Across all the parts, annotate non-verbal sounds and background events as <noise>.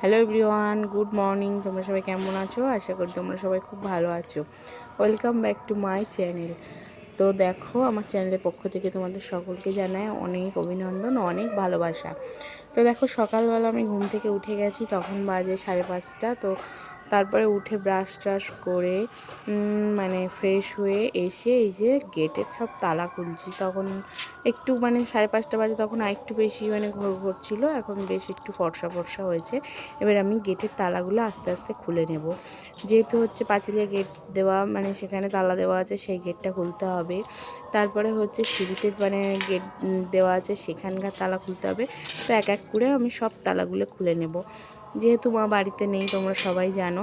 Hello everyone good morning তোমরা সবাই কেমন আছো? আশা করি তোমরা সবাই খুব ভালো আছো। Welcome back to my channel তো দেখো, আমার চ্যানেলের পক্ষ থেকে তোমাদের সকলকে জানায় অনেক অভিনন্দন, অনেক ভালোবাসা। তো দেখো, সকালবেলা আমি ঘুম থেকে উঠে গেছি, তখন বাজে সাড়ে পাঁচটা। তো তারপরে উঠে ব্রাশ ট্রাশ করে মানে ফ্রেশ হয়ে এসে এই যে গেটের সব তালা খুলছি। তখন একটু মানে সাড়ে পাঁচটা বাজে তখন আর একটু বেশি মানে ঘোর ঘোর ছিল, এখন বেশ একটু ফর্সা ফর্সা হয়েছে। এবার আমি গেটের তালাগুলো আস্তে আস্তে খুলে নেব। যেহেতু হচ্ছে পাঁচিলিয়া গেট দেওয়া মানে সেখানে তালা দেওয়া আছে, সেই গেটটা খুলতে হবে। তারপরে হচ্ছে সিঁড়িতে মানে গেট দেওয়া আছে, সেখানকার তালা খুলতে হবে। তো এক এক করে আমি সব তালাগুলো খুলে নেব। যেহেতু মা বাড়িতে নেই, তোমরা সবাই জানো।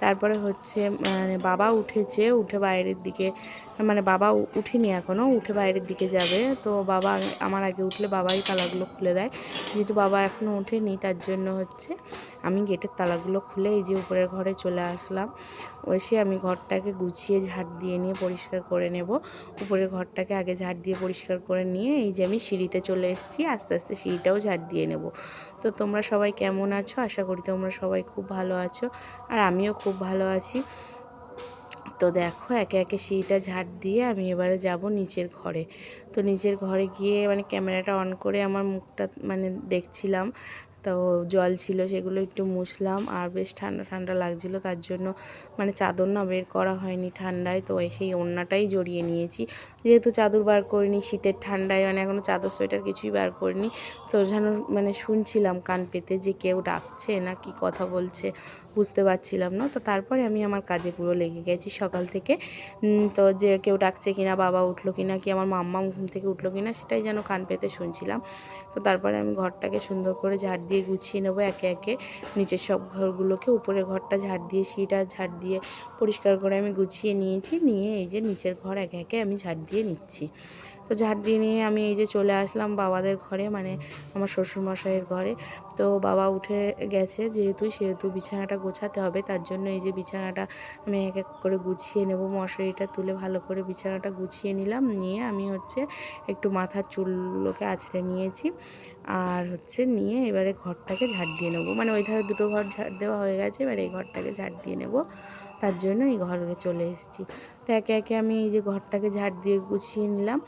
তারপরে হচ্ছে মানে বাবা উঠেছে, উঠে বাইরের দিকে মানে বাবা উঠিনি এখনও উঠে বাইরের দিকে যাবে। তো বাবা আমার আগে উঠলে বাবাই তালাগুলো খুলে দেয়। যেহেতু বাবা এখনও ওঠেনি, তার জন্য হচ্ছে আমি গেটের তালাগুলো খুলে এই যে উপরের ঘরে চলে আসলাম। এসে আমি ঘরটাকে গুছিয়ে ঝাড় দিয়ে নিয়ে পরিষ্কার করে নেব। উপরের ঘরটাকে আগে ঝাড় দিয়ে পরিষ্কার করে নিয়ে এই যে আমি সিঁড়িতে চলে এসেছি, আস্তে আস্তে সিঁড়িটাও ঝাড় দিয়ে নেব। তো তোমরা সবাই কেমন আছো? আশা করি তোমরা সবাই খুব ভালো আছো। আর আমিও খুব ভালো আছি। তো দেখো একে একে সিঁড়িটা ঝাড় দিয়ে আমি এবারে যাব নিচের ঘরে। তো নিচের ঘরে গিয়ে মানে ক্যামেরাটা অন করে আমার মুখটা মানে দেখছিলাম। তো জল ছিল সেগুলো একটু মুছলাম আর বেশ ঠান্ডা ঠান্ডা লাগছিল, তার জন্য মানে চাদর না বের করা হয়নি ঠান্ডায়, তো সেই ওড়নাটাই জড়িয়ে নিয়েছি। যেহেতু চাদর বার করিনি, শীতের ঠান্ডায় মানে এখনও চাদর, সোয়েটার কিছুই বার করিনি, তো যেন মানে শুনছিলাম কান পেতে যে কেউ ডাকছে না কি কথা বলছে, বুঝতে পারছিলাম না। তো তারপরে আমি আমার কাজে পুরো লেগে গেছি সকাল থেকে। তো যে কেউ ডাকছে কিনা, বাবা উঠল কিনা, কি আমার মাম্মা ঘুম থেকে উঠল কিনা, সেটাই যেন কান পেতে শুনছিলাম। তো তারপরে আমি ঘরটাকে সুন্দর করে ঝাড় দিয়ে গুছিয়ে নেব একে একে। নিচের সব ঘরগুলোকে উপরে ঘরটা ঝাড় দিয়ে সিটা ঝাড় দিয়ে পরিষ্কার করে আমি গুছিয়ে নিয়েছি। নিয়ে এই যে নিচের ঘর একে একে আমি ঝাড় দিয়ে নিচ্ছি। তো ঝাড় দিয়ে নিয়ে আমি এই যে চলে আসলাম বাবাদের ঘরে মানে আমার শ্বশুরমশাইয়ের ঘরে। তো বাবা উঠে গেছে যেহেতু, সেহেতু বিছানাটা গোছাতে হবে, তার জন্য এই যে বিছানাটা আমি এক এক করে গুছিয়ে নেব। মশারিটা তুলে ভালো করে বিছানাটা গুছিয়ে নিলাম, নিয়ে আমি হচ্ছে একটু মাথার চুলগুলোকে আছড়ে নিয়েছি আর হচ্ছে নিয়ে এবারে ঘরটাকে ঝাড় দিয়ে নেব। মানে ওই ধারে দুটো ঘর ঝাড় দেওয়া হয়ে গেছে, এবার এই ঘরটাকে ঝাড় দিয়ে নেব। তার জন্য এই ঘরে চলে এসেছি। তো একে একে আমি এই যে ঘরটাকে ঝাড় দিয়ে গুছিয়ে নিলাম।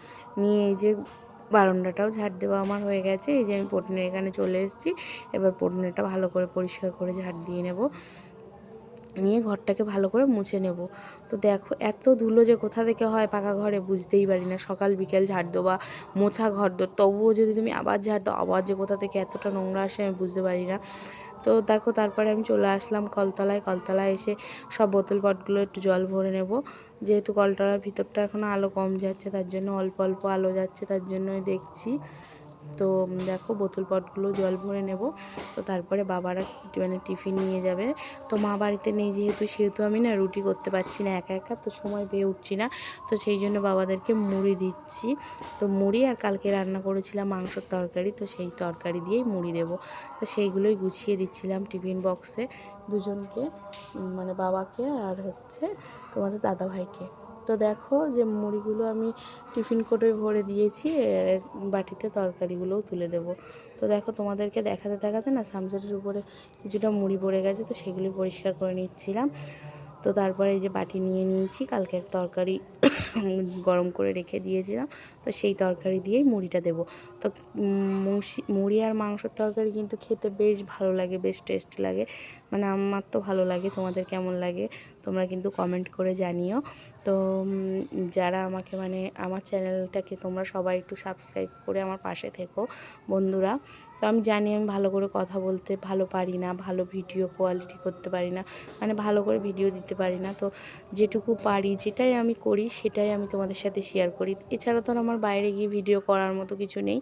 নিয়ে এই যে বারান্দাটাও ঝাড় দেওয়া আমার হয়ে গেছে। এই যে আমি পটনের এখানে চলে এসেছি। এবার পটনেটা ভালো করে পরিষ্কার করে ঝাড় দিয়ে নেব। নিয়ে ঘরটাকে ভালো করে মুছে নেব। তো দেখো, এত ধুলো যে কোথা থেকে হয় পাকা ঘরে বুঝতেই পারি না। সকাল, বিকেল ঝাড় দেওয়া, মোছা ঘর দো তবুও যদি তুমি আবার ঝাড় দাও, আবার যে কোথা থেকে এতটা নোংরা আসে আমি বুঝতে পারি না। তো দেখো তারপরে আমি চলে আসলাম কলতলায়। কলতলায় এসে সব বোতল পটগুলো একটু জল ভরে নেব। যেহেতু কলতলার ভিতরটা এখনও আলো কম যাচ্ছে, তার জন্য অল্প অল্প আলো যাচ্ছে, তার জন্যই দেখছি। তো দেখো বোতল পটগুলো জল ভরে নেব। তো তারপরে বাবারা মানে টিফিন নিয়ে যাবে। তো মা বাড়িতে নেই যেহেতু, সেহেতু আমি না রুটি করতে পারছি না, একা একা তো সময় পেয়ে উঠছি না। তো সেই জন্য বাবাদেরকে মুড়ি দিচ্ছি। তো মুড়ি আর কালকে রান্না করেছিলাম মাংসর তরকারি, তো সেই তরকারি দিয়েই মুড়ি দেবো। তো সেইগুলোই গুছিয়ে দিচ্ছিলাম টিফিন বক্সে দুজনকে মানে বাবাকে আর হচ্ছে তোমাদের দাদাভাইকে। তো দেখো যে মুড়িগুলো আমি টিফিন কোটে ভরে দিয়েছি বাটিতে তরকারিগুলোও তুলে দেব। তো দেখো তোমাদেরকে দেখাতে দেখাতে না সামসেটের উপরে কিছুটা মুড়ি পড়ে গেছে, তো সেগুলি পরিষ্কার করে নিচ্ছিলাম। তো তারপরে এই যে বাটি নিয়ে নিয়েছি কালকের তরকারি <coughs> গরম করে রেখে দিয়েছিলাম, তো সেই তরকারি দিয়েই মুড়িটা দেব। তো মুড়ি আর মাংসর তরকারি কিন্তু খেতে বেশ ভালো লাগে, বেশ টেস্ট লাগে। মানে আমার তো ভালো লাগে, তোমাদের কেমন লাগে তোমরা কিন্তু কমেন্ট করে জানিও। তো যারা আমাকে মানে আমার চ্যানেলটাকে তোমরা সবাই একটু সাবস্ক্রাইব করে আমার পাশে থেকো, বন্ধুরা। তো আমি জানি আমি ভালো করে কথা বলতে ভালো পারি না, ভালো ভিডিও কোয়ালিটি করতে পারি না মানে ভালো করে ভিডিও দিতে পারি না। তো যেটুকু পারি, যেটাই আমি করি, সেটাই আমি তোমাদের সাথে শেয়ার করি। এছাড়া তো আমার বাইরে গিয়ে ভিডিও করার মতো কিছু নেই।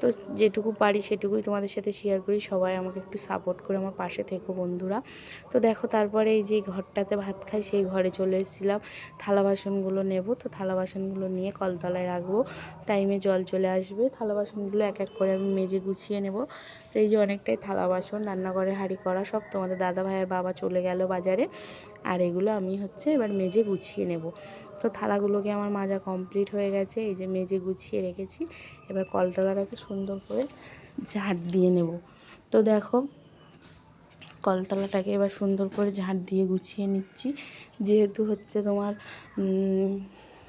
তো যেটুকু পারি, সেটুকুই তোমাদের সাথে শেয়ার করি। সবাই আমাকে একটু সাপোর্ট করে আমার পাশে থেকো বন্ধুরা। তো দেখো, তারপরে এই যে ঘরটাতে ভাত খাই, সেই ঘরে চলে এসেছিলাম। থালা বাসনগুলো নেব, তো থালা বাসনগুলো নিয়ে কলতলায় রাখব। টাইমে জল চলে আসবে। থালা বাসনগুলো এক এক করে আমি মেজে গুছিয়ে নেব। এই যে অনেকটাই থালা বাসন, রান্নাঘরে হাঁড়ি করা সব তোমাদের দাদা ভাইয়ের বাবা চলে গেল বাজারে। আর এগুলো আমি হচ্ছে এবার মেজে গুছিয়ে নেব। তো থালাগুলোকে আমার মাজা কমপ্লিট হয়ে গেছে, এই যে মেজে গুছিয়ে রেখেছি। এবার কলতলাটাকে সুন্দর করে ঝাড় দিয়ে নেব। তো দেখো, কলতলাটাকে এবার সুন্দর করে ঝাঁট দিয়ে গুছিয়ে নিচ্ছি। যেহেতু হচ্ছে তোমার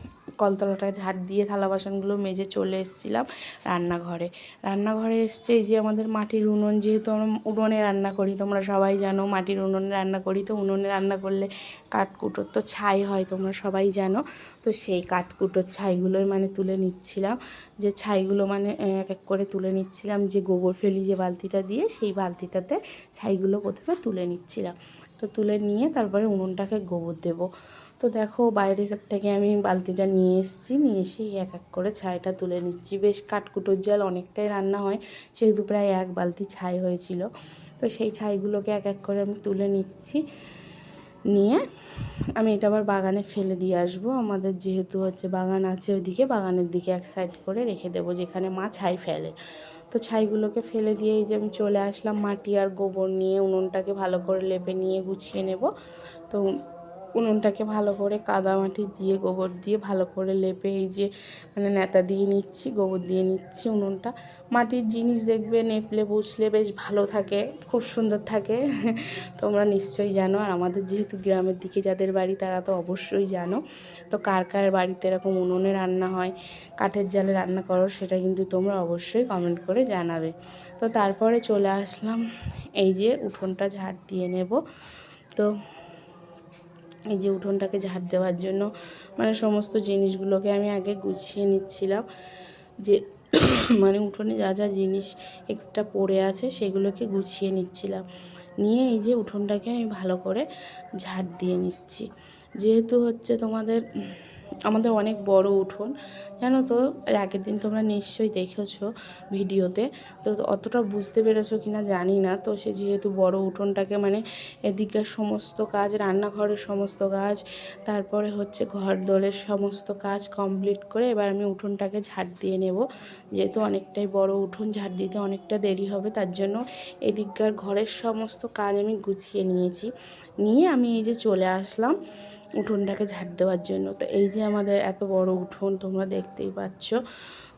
উম, কলতলাটায় ঝাঁট দিয়ে থালা বাসনগুলো মেজে চলে এসেছিলাম রান্নাঘরে। রান্নাঘরে এসছে যে আমাদের মাটির উনুন যেহেতু আমরা উনুনে রান্না করি তোমরা সবাই জানো মাটির উনুনে রান্না করি তো উনুনে রান্না করলে কাঠকুটোর তো ছাই হয় তোমরা সবাই জানো। তো সেই কাঠকুটোর ছাইগুলোই মানে তুলে নিচ্ছিলাম। যে ছাইগুলো মানে এক এক করে তুলে নিচ্ছিলাম যে গোবর ফেলি যে বালতিটা দিয়ে সেই বালতিটাতে ছাইগুলো প্রথমে তুলে নিচ্ছিলাম। তো তুলে নিয়ে তারপরে উনুনটাকে গোবর দেবো। তো দেখো বাইরে থেকে আমি বালতিটা নিয়ে এসেছি, নিয়ে এসে এক এক করে ছাইটা তুলে নিচ্ছি। বেশ কাঠকুটোর জল, অনেকটাই রান্না হয়। সেহেতু প্রায় এক বালতি ছাই হয়েছিল। তো সেই ছাইগুলোকে এক এক করে আমি তুলে নিচ্ছি। নিয়ে আমি এটা আবার বাগানে ফেলে দিয়ে আসব। আমাদের যেহেতু হচ্ছে বাগান আছে ওইদিকে, বাগানের দিকে এক সাইড করে রেখে দেবো যেখানে মা ছাই ফেলে। তো ছাইগুলোকে ফেলে দিয়ে এই যে আমি চলে আসলাম মাটি আর গোবর নিয়ে। উনুনটাকে ভালো করে লেপে নিয়ে গুছিয়ে নেব। তো উনুনটাকে ভালো করে কাদা মাটি দিয়ে, গোবর দিয়ে ভালো করে লেপে এই যে মানে নেতা দিয়ে নিচ্ছি, গোবর দিয়ে নিচ্ছি উনুনটা। মাটির জিনিস দেখবে, নেপলে বুঝলে বেশ ভালো থাকে, খুব সুন্দর থাকে। <laughs> তোমরা নিশ্চয়ই জানো, আর আমাদের যেহেতু গ্রামের দিকে যাদের বাড়ি, তারা তো অবশ্যই জানো। তো কার কার বাড়িতে এরকম উনুনে রান্না হয়, কাঠের জালে রান্না করো, সেটা কিন্তু তোমরা অবশ্যই কমেন্ট করে জানাবে। তো তারপরে চলে আসলাম, এই যে উঠোনটা ঝাড় দিয়ে নেব। তো এই যে উঠোনটাকে ঝাড় দেওয়ার জন্য মানে সমস্ত জিনিসগুলোকে আমি আগে গুছিয়ে নিচ্ছিলাম। যে <coughs> মানে উঠোনে যা যা জিনিস এক্সট্রা পড়ে আছে সেগুলোকে গুছিয়ে নিচ্ছিলাম। নিয়ে এই যে উঠোনটাকে আমি ভালো করে ঝাড় দিয়ে নিচ্ছি। যেহেতু হচ্ছে তোমাদের আমাদের অনেক বড় উঠোন। জানো তো আগের দিন তোমরা নিশ্চয়ই দেখেছ ভিডিওতে। তো অতটা বুঝতে পেরেছ কি না জানি না। তো সে যেহেতু বড় উঠোনটাকে মানে এদিকের সমস্ত কাজ, রান্নাঘরের সমস্ত কাজ, তারপরে হচ্ছে ঘর দোলের সমস্ত কাজ কমপ্লিট করে এবার আমি উঠোনটাকে ঝাড় দিয়ে নেব। যেহেতু অনেকটাই বড় উঠোন, ঝাড় দিতে অনেকটা দেরি হবে, তার জন্য এদিককার ঘরের সমস্ত কাজ আমি গুছিয়ে নিয়েছি। নিয়ে আমি এই যে চলে আসলাম। উঠোনটাকে ঝাড় দেওয়ার জন্য। তো এই যে আমাদের এত বড় উঠোন তোমরা দেখতেই পাচ্ছ।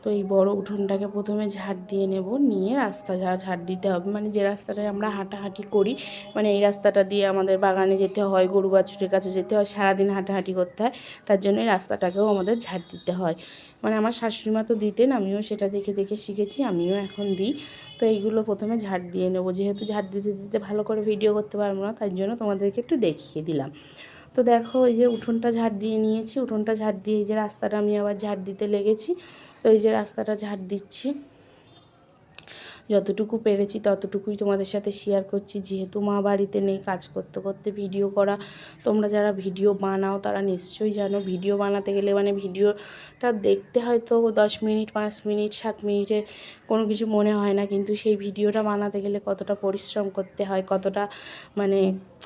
তো এই বড় উঠোনটাকে প্রথমে ঝাড় দিয়ে নেব, নিয়ে রাস্তা ঝাড় দিতে হবে। মানে যে রাস্তাটায় আমরা হাঁটাহাঁটি করি মানে এই রাস্তাটা দিয়ে আমাদের বাগানে যেতে হয়, গরু বাছুরের কাছে যেতে হয়, সারাদিন হাঁটাহাঁটি করতে হয়, তার জন্য এই রাস্তাটাকেও আমাদের ঝাড় দিতে হয়। মানে আমার শাশুড়ি মা তো দিতেন, আমিও সেটা দেখে দেখে শিখেছি, আমিও এখন দিই। তো এইগুলো প্রথমে ঝাড় দিয়ে নেব। যেহেতু ঝাড় দিতে দিতে ভালো করে ভিডিও করতে পারব না তার জন্য তোমাদেরকে একটু দেখিয়ে দিলাম। তো দেখো, এই যে উঠোনটা ঝাড় দিয়ে নিয়েছি। উঠোনটা ঝাড় দিয়ে এই যে রাস্তাটা আমি আবার ঝাড় দিতে লেগেছি। তো এই যে রাস্তাটা ঝাড় দিচ্ছি। যতটুকু পেরেছি ততটুকুই তোমাদের সাথে শেয়ার করছি। যেহেতু মা বাড়িতে নেই, কাজ করতে করতে ভিডিও করা। তোমরা যারা ভিডিও বানাও, তারা নিশ্চয়ই জানো ভিডিও বানাতে গেলে মানে ভিডিওটা দেখতে হয়তো দশ মিনিট, পাঁচ মিনিট, সাত মিনিটে কোনো কিছু মনে হয় না, কিন্তু সেই ভিডিওটা বানাতে গেলে কতটা পরিশ্রম করতে হয়, কতটা মানে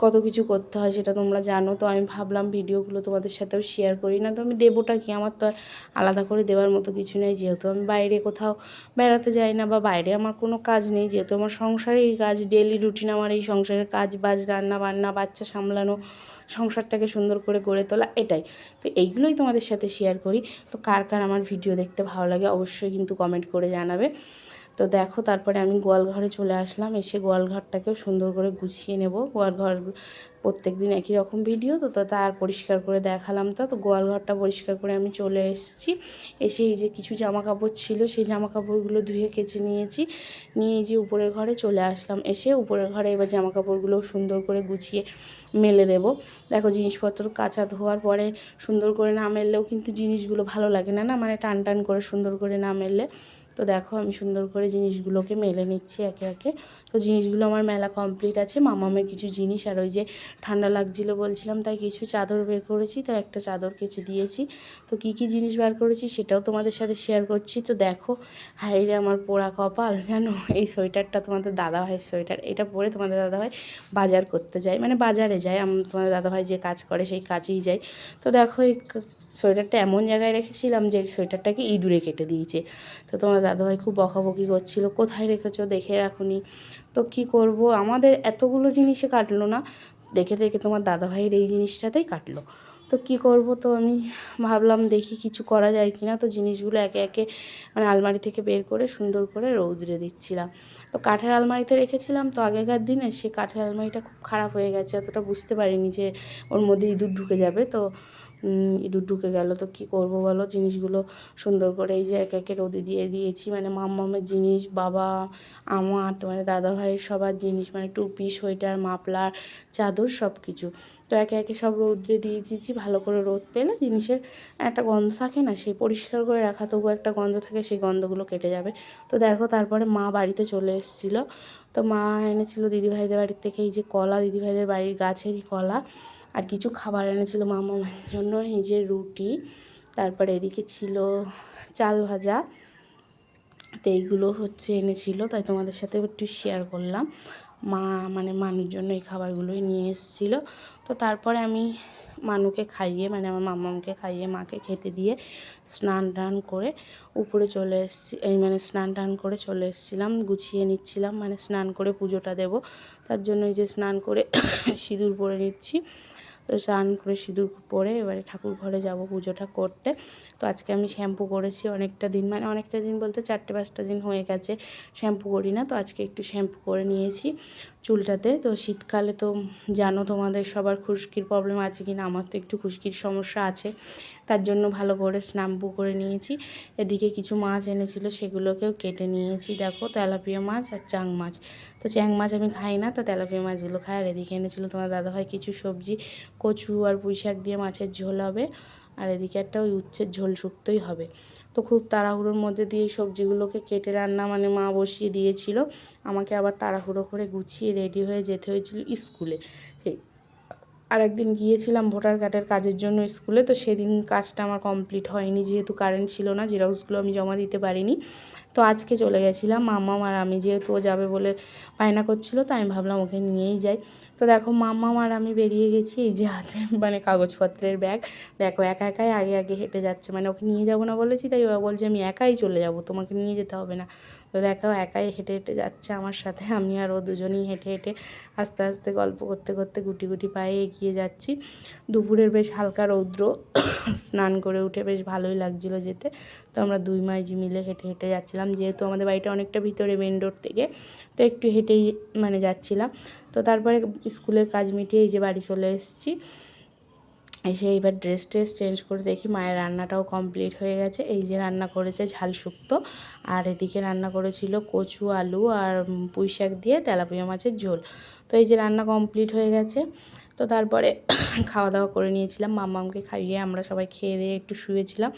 কত কিছু করতে হয় সেটা তোমরা জানো। তো আমি ভাবলাম ভিডিওগুলো তোমাদের সাথেও শেয়ার করি। না তো আমি দেবোটা কি? আমার তো আলাদা করে দেওয়ার মতো কিছু নেই, যেহেতু আমি বাইরে কোথাও বেড়াতে যাই না বা বাইরে আমার কোনো কাজ নেই, যেহেতু আমার সংসারেই কাজ ডেলি রুটিন আমার এই সংসারের কাজ বাজ রান্না বান্না বাচ্চা সামলানো সংসারটাকে সুন্দর করে গড়ে তোলা, এটাই। তো এইগুলোই তোমাদের সাথে শেয়ার করি। তো কার কার আমার ভিডিও দেখতে ভালো লাগে অবশ্যই কিন্তু কমেন্ট করে জানাবে। তো দেখো, তারপরে আমি গোয়ালঘরে চলে আসলাম। এসে গোয়ালঘরটাকেও সুন্দর করে গুছিয়ে নেব। গোয়ালঘর প্রত্যেক দিন একই রকম ভিডিও তো তো তার পরিষ্কার করে দেখালাম তো। তো গোয়ালঘরটা পরিষ্কার করে আমি চলে এসেছি। এসে এই যে কিছু জামা কাপড় ছিল, সেই জামা কাপড়গুলো ধুয়ে কেচে নিয়েছি। নিয়ে যে উপরের ঘরে চলে আসলাম। এসে উপরের ঘরে এবার জামা কাপড়গুলো সুন্দর করে গুছিয়ে মেলে দেব। দেখো, জিনিসপত্র কাঁচা ধোয়ার পরে সুন্দর করে না মেললেও কিন্তু জিনিসগুলো ভালো লাগে না না? মানে টান টান করে সুন্দর করে না মেললে। তো দেখো আমি সুন্দর করে জিনিসগুলোকে মেলে নিচ্ছি একে একে। তো জিনিসগুলো আমার মেলা কমপ্লিট আছে। মামামের কিছু জিনিস আর ওই যে ঠান্ডা লাগছিল বলছিলাম, তাই কিছু চাদর বের করেছি। তো একটা চাদর কেচে দিয়েছি। তো কি কি জিনিস বার করেছি সেটাও তোমাদের সাথে শেয়ার করছি। তো দেখো হাইরে আমার পোড়া কপাল, জানো? এই সোয়েটারটা তোমাদের দাদা দাদাভাইয়ের সোয়েটার। এটা পরে তোমাদের দাদাভাই বাজার করতে যায়। মানে বাজারে যায়। তোমাদের দাদাভাই যে কাজ করে সেই কাজেই যায়। তো দেখো, এই সোয়েটারটা এমন জায়গায় রেখেছিলাম যে সোয়েটারটাকে ইঁদুরে কেটে দিয়েছে। তো তোমার দাদাভাই খুব বকাবকি করছিল, কোথায় রেখেছো? দেখে রাখুনি। তো কি করব? আমাদের এতগুলো জিনিসে কাটলো না। দেখে দেখে তোমার দাদাভাইয়ের এই জিনিসটাতেই কাটলো। তো কি করব? তো আমি ভাবলাম দেখি কিছু করা যায় কি না তো জিনিসগুলো একে একে মানে আলমারি থেকে বের করে সুন্দর করে রৌদ্রে দিচ্ছিলাম। তো কাঠের আলমারিতে রেখেছিলাম। তো আগেকার দিনে সে কাঠের আলমারিটা খুব খারাপ হয়ে গেছে। অতটা বুঝতে পারিনি যে ওর মধ্যে ইঁদুর ঢুকে যাবে। তো ইঁদুর ঢুকে গেল। তো কি করব বলো? জিনিসগুলো সুন্দর করে এই যে একে একে রোদে দিয়ে দিয়েছি। মানে মাম্মামের জিনিস, বাবা আমার মানে দাদা ভাইয়ের সবার জিনিস মানে টুপি, সোয়েটার, মাফলার, চাদর সব কিছু তো একে একে সব রোদ্রে দিয়ে দিয়েছি। ভালো করে রোদ পেলে জিনিসের একটা গন্ধ থাকে না, সেই পরিষ্কার করে রাখা তবু একটা গন্ধ থাকে, সেই গন্ধগুলো কেটে যাবে। তো দেখো, তারপরে মা বাড়িতে চলে এসেছিল। তো মা এনেছিল দিদিভাইদের বাড়ির থেকে এই যে কলা, দিদিভাইদের বাড়ির গাছেরই কলা। আর কিছু খাবার এনেছিল মামার জন্য, এই যে রুটি, তারপরে এদিকে ছিল চাল ভাজা, তো এইগুলো হচ্ছে এনেছিল, তাই তোমাদের সাথে একটু শেয়ার করলাম। মা মানে মানুষ জন্য এই খাবারগুলোই নিয়ে এসেছিল। তো তারপরে আমি মানুকে খাইয়ে মানে আমার মামাকে খাইয়ে, মাকে খেতে দিয়ে স্নান টান করে উপরে চলে এসেছি, এই মানে স্নান টান করে চলে এসেছিলাম, গুছিয়ে নিচ্ছিলাম মানে স্নান করে পুজোটা দেব। তার জন্য এই যে স্নান করে <coughs> সিঁদুর পরে নিচ্ছি। তো স্নান করে সিঁদুর পরে এবারে ঠাকুর ঘরে যাব পুজোটা করতে। তো আজকে আমি শ্যাম্পু করেছি অনেকটা দিন মানে অনেকটা দিন বলতে চারটে পাঁচটা দিন হয়ে গেছে শ্যাম্পু করি না, তো আজকে একটু শ্যাম্পু করে নিয়েছি চুলটাতে। তো শীতকালে তো জানো তোমাদের সবার খুশকির প্রবলেম আছে কি না আমার তো একটু খুশকির সমস্যা আছে। তার জন্য ভালো করে স্নাম্পু করে নিয়েছি। এদিকে কিছু মাছ এনেছিল, সেগুলোকেও কেটে নিয়েছি। দেখো, তেলাপিয়া মাছ আর চাং মাছ। তো চ্যাং মাছ আমি খাই না, তো তেলাপিয়া মাছগুলো খাই আর এদিকে এনেছিল তোমার দাদাভাই কিছু সবজি, কচু আর পুঁই শাক দিয়ে মাছের ঝোল হবে। আর এদিকে একটা ওই উচ্ছের ঝোল শুক্তই হবে। তো খুব তাড়াহুড়োর মধ্যে দিয়ে সবজিগুলোকে কেটে রান্না মানে মা বসিয়ে দিয়েছিল। আমাকে আবার তাড়াহুড়ো করে গুছিয়ে রেডি হয়ে যেতে হয়েছিল স্কুলে। আর একদিন গিয়েছিলাম ভোটার কার্ডের কাজের জন্য স্কুলে, তো সেদিন কাজটা আমার কমপ্লিট হয়নি, যেহেতু কারেন্ট ছিল না, জেরক্সগুলো আমি জমা দিতে পারিনি। তো আজকে চলে গেছিলাম, মাম্মাম আর আমি, যেহেতু ও যাবে বলে বায়না করছিল তো আমি ভাবলাম ওকে নিয়েই যাই। তো দেখো মাম্মাম আর আমি বেরিয়ে গেছি এই যে হাতে মানে কাগজপত্রের ব্যাগ। দেখো একা একাই আগে আগে হেঁটে যাচ্ছে মানে ওকে নিয়ে যাব না বলেছি, তাই ও বলছে আমি একাই চলে যাব, তোমাকে নিয়ে যেতে হবে না। তো দেখো একাই হেঁটে হেঁটে যাচ্ছে আমার সাথে, আমি আর ও দুজনেই হেঁটে হেঁটে আস্তে আস্তে গল্প করতে করতে গুটি গুটি পায়ে এগিয়ে যাচ্ছি। দুপুরের বেশ হালকা রৌদ্র, স্নান করে উঠে বেশ ভালোই লাগছিল যেতে। তো আমরা দুই মাইজি মিলে হেঁটে হেঁটে যাচ্ছিলাম, যেহেতু আমাদের বাড়িটা অনেকটা ভিতরে মেন রোড থেকে, তো একটু হেঁটেই মানে যাচ্ছিলাম। তো তারপরে স্কুলের কাজ মিটিয়ে এই যে বাড়ি চলে এসেছি। এসে এইবার ড্রেস ট্রেস চেঞ্জ করে দেখি মায়ের রান্নাটাও কমপ্লিট হয়ে গেছে। এই যে রান্না করেছে ঝাল শুক্তো, আর এদিকে রান্না করেছিল কচু, আলু আর পুঁই শাক দিয়ে তেলাপিয়া মাছের ঝোল। তো এই যে রান্না কমপ্লিট হয়ে গেছে। তো তারপরে খাওয়া দাওয়া করে নিয়েছিলাম। মাম্মামকে খাইয়ে আমরা সবাই খেয়ে দিয়ে একটু শুয়েছিলাম।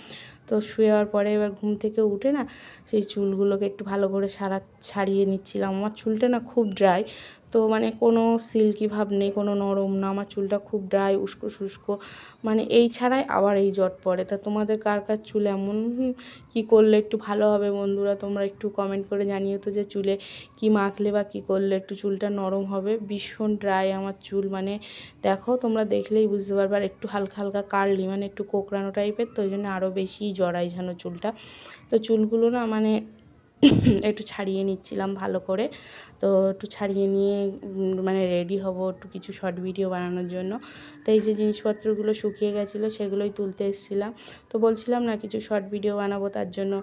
তো শুয়ে যাওয়ার পরে এবার ঘুম থেকে উঠে না সেই চুলগুলোকে একটু ভালো করে সারা, ছাড়িয়ে নিচ্ছিলাম। আমার চুলটা না খুব ড্রাই তো মানে কোনো সিল্কি ভাব নেই, কোনো নরম না। আমার চুলটা খুব ড্রাই উস্কো শুষ্কো। মানে এই ছাড়াই আবার এই জট পড়ে। তা তোমাদের কার কার চুল এমন? কি করলে একটু ভালো হবে বন্ধুরা? তোমরা একটু কমেন্ট করে জানিও তো যে চুলে কি মাখলে বা কি করলে একটু চুলটা নরম হবে। ভীষণ ড্রাই আমার চুল। মানে দেখো, তোমরা দেখলেই বুঝতে পারবে। আর একটু হালকা হালকা কার্লি মানে একটু কোকড়ানো টাইপের তো ওই জন্য আরও বেশি জড়াই ঝানো চুলটা। তো চুলগুলো না মানে একটু ছাড়িয়ে নিচ্ছিলাম ভালো করে। তো একটু ছাড়িয়ে নিয়ে মানে রেডি হব একটু কিছু শর্ট ভিডিও বানানোর জন্য। তো এই যে জিনিসপত্রগুলো শুকিয়ে গেছিল সেগুলোই তুলতে এসেছিলাম। তো বলছিলাম না কিছু শর্ট ভিডিও বানাবো তার জন্য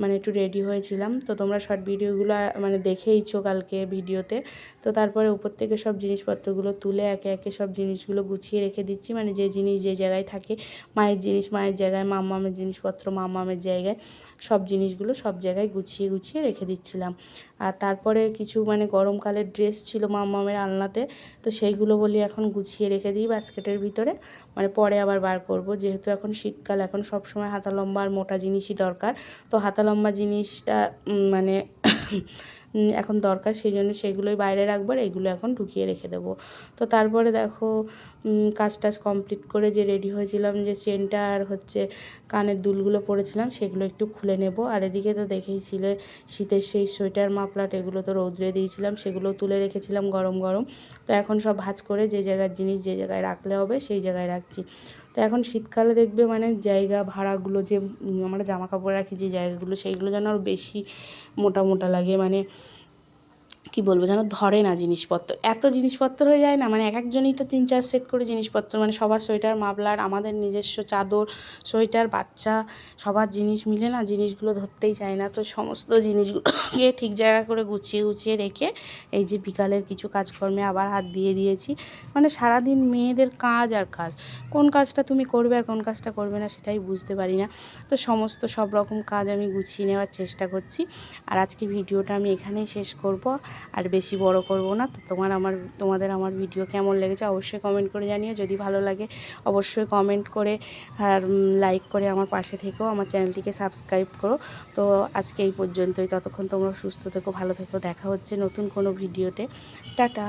মানে একটু রেডি হয়েছিলাম। তো তোমরা শর্ট ভিডিওগুলো মানে দেখেইছো কালকে ভিডিওতে। তো তারপরে উপর থেকে সব জিনিসপত্রগুলো তুলে একে একে সব জিনিসগুলো গুছিয়ে রেখে দিচ্ছি। মানে যে জিনিস যে জায়গায় থাকে, মায়ের জিনিস মায়ের জায়গায়, মামামের জিনিসপত্র মামামের জায়গায়, সব জিনিসগুলো সব জায়গায় গুছিয়ে গুছিয়ে রেখে দিচ্ছিলাম। আর তারপরে কিছু মানে গরমকালের ড্রেস ছিল মামামের আলনাতে। তো সেইগুলো বলি এখন গুছিয়ে রেখে দিই বাস্কেটের ভিতরে। মানে পরে আবার বার করব। যেহেতু এখন শীতকাল, এখন সবসময় হাতা লম্বা আর মোটা জিনিসই দরকার। তো হাতা লম্বা জিনিসটা মানে এখন দরকার সেই জন্য সেগুলোই বাইরে রাখব আর এগুলো এখন ঢুকিয়ে রেখে দেবো। তো তারপরে দেখো কাজ টাজ কমপ্লিট করে যে রেডি হয়েছিলাম যে চেনটা আর হচ্ছে কানের দুলগুলো পরেছিলাম সেগুলো একটু খুলে নেব। আর এদিকে তো দেখেইছিলে শীতের সেই সোয়েটার মাফলাট এগুলো তো রৌদ্রে দিয়েছিলাম সেগুলো তুলে রেখেছিলাম গরম গরম। তো এখন সব ভাজ করে যে জায়গার জিনিস যে জায়গায় রাখলে হবে সেই জায়গায় রাখছি। তো এখন শীতকালে দেখবে মানে জায়গা ভাড়াগুলো যে আমরা জামা কাপড় রাখি যে জায়গাগুলো, সেইগুলো যেন আরও বেশি মোটা মোটা লাগে। মানে কি বলব যেন ধরে না জিনিসপত্র। এত জিনিসপত্র হয়ে যায় না মানে এক একজনই তো তিন চার সেট করে জিনিসপত্র মানে সবার সোয়েটার, মাফলার, আমাদের নিজস্ব চাদর, সোয়েটার, বাচ্চা, সবার জিনিস মিলে না জিনিসগুলো ধরতেই চায় না। তো সমস্ত জিনিসগুলোকে ঠিক জায়গা করে গুছিয়ে গুছিয়ে রেখে এই যে বিকালের কিছু কাজকর্মে আবার হাত দিয়ে দিয়েছি। মানে সারাদিন মেয়েদের কাজ আর কাজ। কোন কাজটা তুমি করবে আর কোন কাজটা করবে না সেটাই বুঝতে পারি না। তো সমস্ত সব রকম কাজ আমি গুছিয়ে নেওয়ার চেষ্টা করছি। আর আজকে ভিডিওটা আমি এখানেই শেষ করব। আর বেশি বড় করব না। তো তোমার আমার, তোমাদের আমার ভিডিও কেমন লেগেছে অবশ্যই কমেন্ট করে জানিও। যদি ভালো লাগে অবশ্যই কমেন্ট করে আর লাইক করে আমার পাশে থেকেও আমার চ্যানেলটিকে সাবস্ক্রাইব করো। তো আজকে এই পর্যন্তই। ততক্ষণ তোমরা সুস্থ থেকো, ভালো থেকো। দেখা হচ্ছে নতুন কোনো ভিডিওতে টাটা!